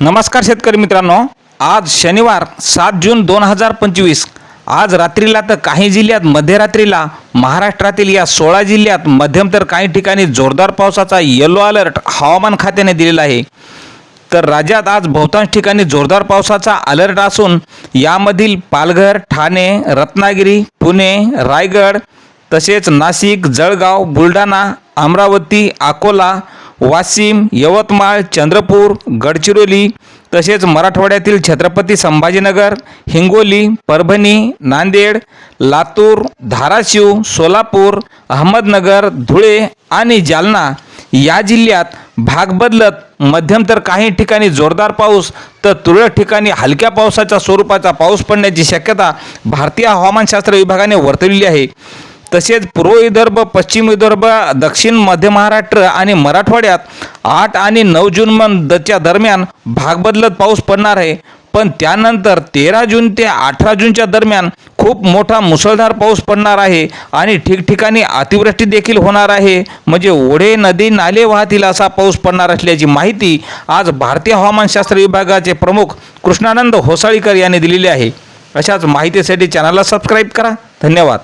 नमस्कार शेतकरी मित्रांनो. आज शनिवार सात जून दोन हजार पंचवीस. आज रात्रीला तर काही जिल्ह्यात मध्यरात्रीला महाराष्ट्रातील या सोळा जिल्ह्यात मध्यम तर काही ठिकाणी जोरदार पावसाचा येलो अलर्ट हवामान खात्याने दिलेला आहे. तर राज्यात आज बहुतांश ठिकाणी जोरदार पावसाचा अलर्ट असून यामधील पालघर ठाणे रत्नागिरी पुणे रायगड तसेच नाशिक जळगाव बुलढाणा अमरावती अकोला वाशिम यवतमाळ चंद्रपूर गडचिरोली तसेच मराठवाड्यातील छत्रपती संभाजीनगर हिंगोली परभणी नांदेड लातूर धाराशिव सोलापूर अहमदनगर धुळे आणि जालना या जिल्ह्यात भाग बदलत मध्यम तर काही ठिकाणी जोरदार पाऊस तर तुरळक ठिकाणी हलक्या पावसाच्या स्वरूपाचा पाऊस पडण्याची शक्यता भारतीय हवामानशास्त्र विभागाने वर्तवली आहे. तसेच पूर्व विदर्भ पश्चिम विदर्भ दक्षिण मध्य महाराष्ट्र आणि मराठवाड्यात आठ आणि नऊ जून मधच्या दरम्यान भाग बदलत पाऊस पडणार आहे. पण त्यानंतर तेरा जून ते अठरा जूनच्या दरम्यान खूप मोठा मुसळधार पाऊस पडणार आहे आणि ठिकठिकाणी अतिवृष्टी देखील होणार आहे. म्हणजे ओढे नदी नाले वाहतील असा पाऊस पडणार असल्याची माहिती आज भारतीय हवामानशास्त्र विभागाचे प्रमुख कृष्णानंद होसाळीकर यांनी दिलेली आहे. अशाच माहितीसाठी चॅनलला सबस्क्राईब करा. धन्यवाद.